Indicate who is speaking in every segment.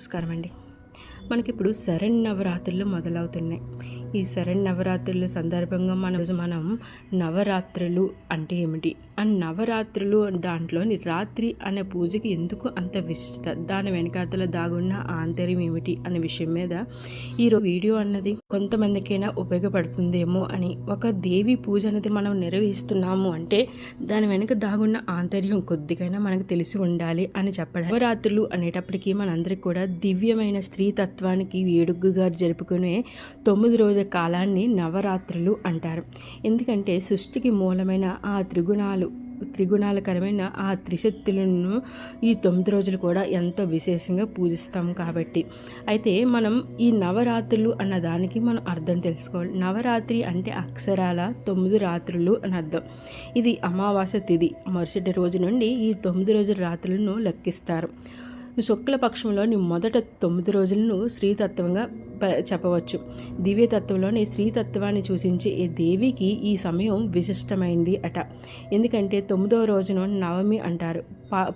Speaker 1: నమస్కారం అండి మనకిప్పుడు శరణ్ నవరాత్రులు మొదలవుతున్నాయి. ఈ శరణ్ నవరాత్రుల సందర్భంగా మన మనం నవరాత్రులు అంటే ఏమిటి? ఆ నవరాత్రులు దాంట్లోని రాత్రి అనే పూజకి ఎందుకు అంత విశిష్టత దాని వెనకాతల దాగున్న ఆంతర్యం ఏమిటి అనే విషయం మీద ఈరోజు వీడియో అన్నది కొంతమందికైనా ఉపయోగపడుతుందేమో అని ఒక దేవి పూజ అనేది మనం నిర్వహిస్తున్నాము అంటే దాని వెనుక దాగున్న ఆంతర్యం కొద్దిగైనా మనకు తెలిసి ఉండాలి అని చెప్పడం. నవరాత్రులు అనేటప్పటికీ మనందరికీ కూడా దివ్యమైన స్త్రీ తత్వానికి వేడుకగా జరుపుకునే తొమ్మిది రోజుల కాలాన్ని నవరాత్రులు అంటారు. ఎందుకంటే సృష్టికి మూలమైన ఆ త్రిగుణాలు త్రిగుణాలకరమైన ఆ త్రిశక్తులను ఈ తొమ్మిది రోజులు కూడా ఎంతో విశేషంగా పూజిస్తాం కాబట్టి. అయితే మనం ఈ నవరాత్రులు అన్న దానికి మనం అర్థం తెలుసుకోవాలి. నవరాత్రి అంటే అక్షరాల తొమ్మిది రాత్రులు అని అర్థం. ఇది అమావాస్య తిథి మరుసటి రోజు నుండి ఈ తొమ్మిది రోజుల రాత్రులను లెక్కిస్తారు. శుక్ల పక్షంలోని మొదట తొమ్మిది రోజులను శ్రీతత్వంగా చెప్పవచ్చు. దివ్యతత్వంలోని స్త్రీతత్వాన్ని సూచించే ఈ దేవికి ఈ సమయం విశిష్టమైంది అట. ఎందుకంటే తొమ్మిదవ రోజున నవమి అంటారు.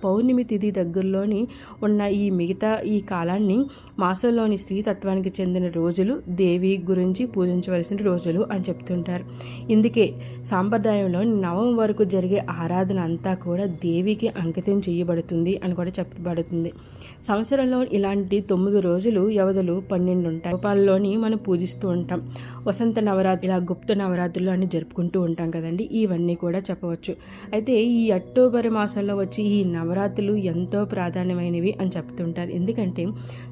Speaker 1: పౌర్ణమి తిథి దగ్గరలోని ఉన్న ఈ మిగతా ఈ కాలాన్ని మాసంలోని స్త్రీతత్వానికి చెందిన రోజులు దేవి గురించి పూజించవలసిన రోజులు అని చెప్తుంటారు. ఇందుకే సాంప్రదాయంలో నవం వరకు జరిగే ఆరాధన అంతా కూడా దేవికి అంకితం చేయబడుతుంది అని కూడా చెప్పబడుతుంది. సంవత్సరంలో ఇలాంటి తొమ్మిది రోజులు వ్యవధులు పన్నెండు ఉంటాయి రూపాల్లోని మనం పూజిస్తూ ఉంటాం. వసంత నవరాత్రి ఇలా గుప్త నవరాత్రులు అని జరుపుకుంటూ ఉంటాం కదండి. ఇవన్నీ కూడా చెప్పవచ్చు. అయితే ఈ అక్టోబర్ మాసంలో వచ్చి ఈ నవరాత్రులు ఎంతో ప్రాధాన్యమైనవి అని చెప్తుంటారు. ఎందుకంటే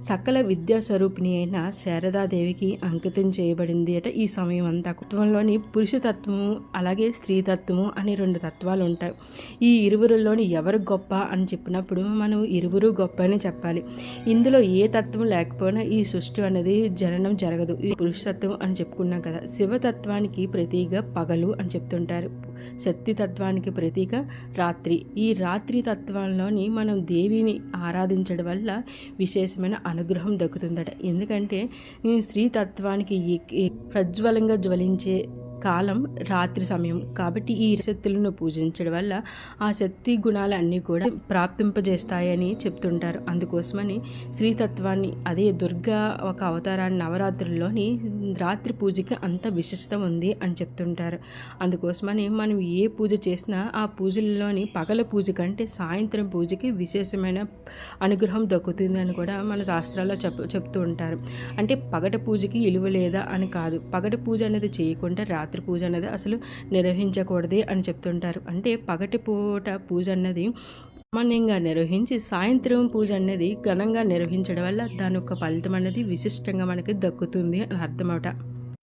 Speaker 1: సకల విద్యా స్వరూపిణి అయిన శారదాదేవికి అంకితం చేయబడింది అట ఈ సమయం అంతా. తత్వంలోని పురుషతత్వము అలాగే స్త్రీ తత్వము అనే రెండు తత్వాలు ఉంటాయి. ఈ ఇరువురులోని ఎవరు గొప్ప అని చెప్పినప్పుడు మనం ఇరువురు గొప్ప అని చెప్పాలి. ఇందులో ఏ తత్వం లేకపోయినా ఈ సృష్టి అనేది జననం జరగదు. ఇది పురుషతత్వం అని చెప్పుకున్నాం కదా. శివతత్వానికి ప్రతీక పగలు అని చెప్తుంటారు. శక్తి తత్వానికి ప్రతీక రాత్రి. ఈ రాత్రి తత్వంలోని మనం దేవిని ఆరాధించడం వల్ల విశేషమైన అనుగ్రహం దక్కుతుందట. ఎందుకంటే ఈ స్త్రీ తత్వానికి ప్రజ్వలంగా జ్వలించే కాలం రాత్రి సమయం. కాబట్టి ఈ శక్తులను పూజించడం వల్ల ఆ శక్తి గుణాలన్నీ కూడా ప్రాప్తింపజేస్తాయని చెప్తుంటారు. అందుకోసమని శ్రీతత్వాన్ని అదే దుర్గా ఒక అవతారాన్ని నవరాత్రుల్లోని రాత్రి పూజకి అంత విశిష్టత ఉంది అని చెప్తుంటారు. అందుకోసమని మనం ఏ పూజ చేసినా ఆ పూజల్లోని పగల పూజ కంటే సాయంత్రం పూజకి విశేషమైన అనుగ్రహం దక్కుతుంది అని కూడా మన శాస్త్రాల్లో చెప్ చెప్తూ ఉంటారు. అంటే పగట పూజకి ఇలువ లేదా అని కాదు. పగట పూజ అనేది చేయకుండా రాత్రి పూజ అనేది అసలు నిర్వహించకూడదు అని చెప్తుంటారు. అంటే పగటి పూట పూజ అన్నది సామాన్యంగా నిర్వహించి సాయంత్రం పూజ అనేది ఘనంగా నిర్వహించడం వల్ల దాని యొక్క ఫలితం అనేది విశిష్టంగా మనకి దక్కుతుంది అని అర్థమవుట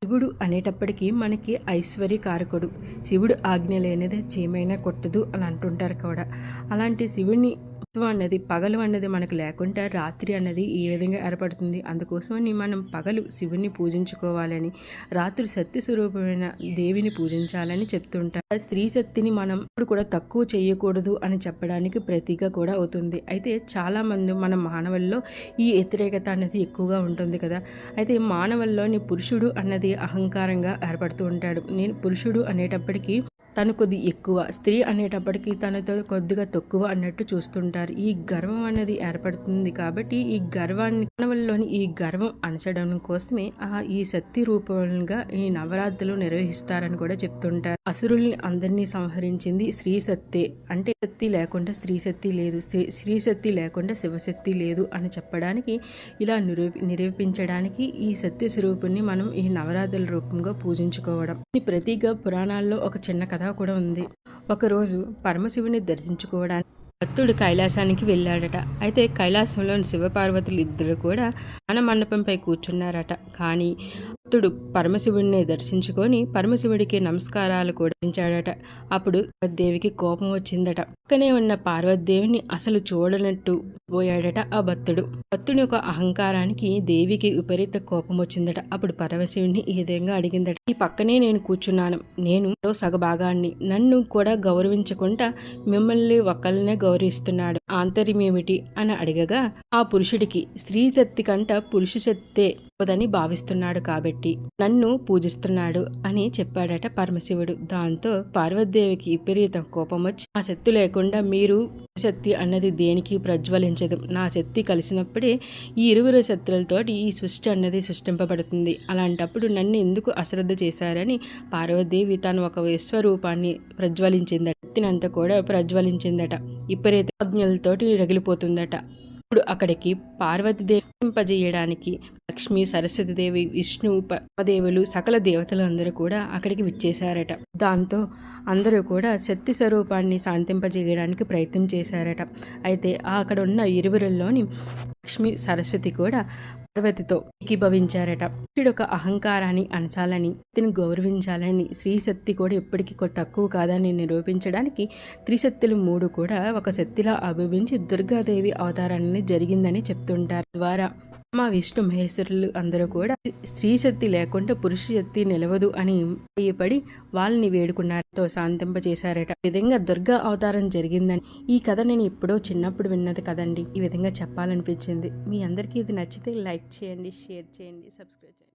Speaker 1: శివుడు అనేటప్పటికీ మనకి ఐశ్వర్య కారకుడు. శివుడు ఆజ్ఞ లేనిదే చీమైనా కొట్టదు అని అంటుంటారు కూడా. అలాంటి శివుడిని తత్వం అన్నది పగలు అన్నది మనకు లేకుండా రాత్రి అన్నది ఈ విధంగా ఏర్పడుతుంది. అందుకోసమని మనం పగలు శివుని పూజించుకోవాలని రాత్రి శక్తి స్వరూపమైన దేవిని పూజించాలని చెప్తుంటారు స్త్రీ శక్తిని మనం ఇప్పుడు కూడా తక్కువ చేయకూడదు అని చెప్పడానికి ప్రతీక కూడా అవుతుంది. అయితే చాలా మంది మన మానవుల్లో ఈ వ్యతిరేకత అనేది ఎక్కువగా ఉంటుంది కదా. అయితే మానవుల్లోని పురుషుడు అన్నది అహంకారంగా ఏర్పడుతూ ఉంటాడు. నేను పురుషుడు అనేటప్పటికీ తను కొద్ది ఎక్కువ స్త్రీ అనేటప్పటికీ తనతో కొద్దిగా తక్కువ అన్నట్టు చూస్తుంటారు. ఈ గర్వం అనేది ఏర్పడుతుంది కాబట్టి ఈ గర్వాన్ని మానవుల్లోని ఈ గర్వం అణచడం కోసమే ఆ ఈ శక్తి రూపంగా ఈ నవరాత్రులు నిర్వహిస్తారని కూడా చెప్తుంటారు. అసురుల్ని అందరినీ సంహరించింది స్త్రీ శక్తే. అంటే శక్తి లేకుండా స్త్రీ శక్తి లేదు స్త్రీ స్త్రీ శక్తి లేకుండా శివశక్తి లేదు అని చెప్పడానికి ఇలా నిరూపి నిరూపించడానికి ఈ సత్య స్వరూపుణ్ణి మనం ఈ నవరాత్రుల రూపంగా పూజించుకోవడం. ప్రతిగా పురాణాల్లో ఒక చిన్న కథ కూడా ఉంది. ఒకరోజు పరమశివుని దర్శించుకోవడానికి భక్తుడు కైలాసానికి వెళ్ళాడట. అయితే కైలాసంలోని శివపార్వతులు ఇద్దరు కూడా జ్ఞాన మండపంపై కూర్చున్నారట. కానీ భక్తుడు పరమశివుడిని దర్శించుకొని పరమశివుడికి నమస్కారాలు కూడా ఇచ్చాడట అప్పుడు దేవికి కోపం వచ్చిందట. పక్కనే ఉన్న పార్వతీదేవిని అసలు చూడనట్టు పోయాడట ఆ భక్తుడు. భక్తుని యొక్క అహంకారానికి దేవికి విపరీత కోపం వచ్చిందట. అప్పుడు పరమశివుడిని ఈ విధంగా అడిగిందట. ఈ పక్కనే నేను కూర్చున్నాను. నేను సగభాగాన్ని. నన్ను కూడా గౌరవించకుండా మిమ్మల్ని ఒక్కళ్ళనే గౌరవిస్తున్నాడు. ఆంతర్యం ఏమిటి? అని అడగగా ఆ పురుషుడికి స్త్రీ శక్తి కంట పురుష శక్తే అని భావిస్తున్నాడు కాబట్టి పెట్టి నన్ను పూజిస్తున్నాడు అని చెప్పాడట పరమశివుడు. దాంతో పార్వతీదేవికి విపరీతం కోపం వచ్చి ఆ శక్తి లేకుండా మీరు శక్తి అన్నది దేనికి ప్రజ్వలించదు. నా శక్తి కలిసినప్పుడే ఈ ఇరువురు శక్తులతో ఈ సృష్టి అన్నది సృష్టింపబడుతుంది. అలాంటప్పుడు నన్ను ఎందుకు అశ్రద్ధ చేశారని పార్వతీదేవి తను ఒక విశ్వరూపాన్ని ప్రజ్వలించిందట. శక్తినంతా కూడా ప్రజ్వలించిందట. విపరీత అగ్నులతోటి రగిలిపోతుందట. ఇప్పుడు అక్కడికి పార్వతీదేవి పింపజేయడానికి లక్ష్మి సరస్వతిదేవి విష్ణు పదేవులు సకల దేవతలు అందరూ కూడా అక్కడికి విచ్చేశారట. దాంతో అందరూ కూడా శక్తి స్వరూపాన్ని శాంతింపజేయడానికి ప్రయత్నం చేశారట. అయితే అక్కడ ఉన్న ఇరువురుల్లోని లక్ష్మి సరస్వతి కూడా పార్వతితో ఏకీభవించారట. ఒక అహంకారాన్ని అనచాలని తిని గౌరవించాలని స్త్రీశక్తి కూడా ఎప్పటికీ తక్కువ కాదని నిరూపించడానికి త్రిశక్తులు మూడు కూడా ఒక శక్తిలా అభివించి దుర్గాదేవి అవతారాన్ని జరిగిందని చెప్తుంటారు. ద్వారా మా విష్ణు మహేశ్వరులు అందరూ కూడా స్త్రీ శక్తి లేకుండా పురుష శక్తి నిలవదు అని భయపడి వాళ్ళని వేడుకున్నారతో శాంతింపజేశారట ఈ విధంగా దుర్గా అవతారం జరిగిందని ఈ కథ నేను ఎప్పుడో చిన్నప్పుడు విన్నది కదండి. ఈ విధంగా చెప్పాలనిపించింది. మీ అందరికీ ఇది నచ్చితే లైక్ చేయండి షేర్ చేయండి సబ్స్క్రైబ్ చేయండి.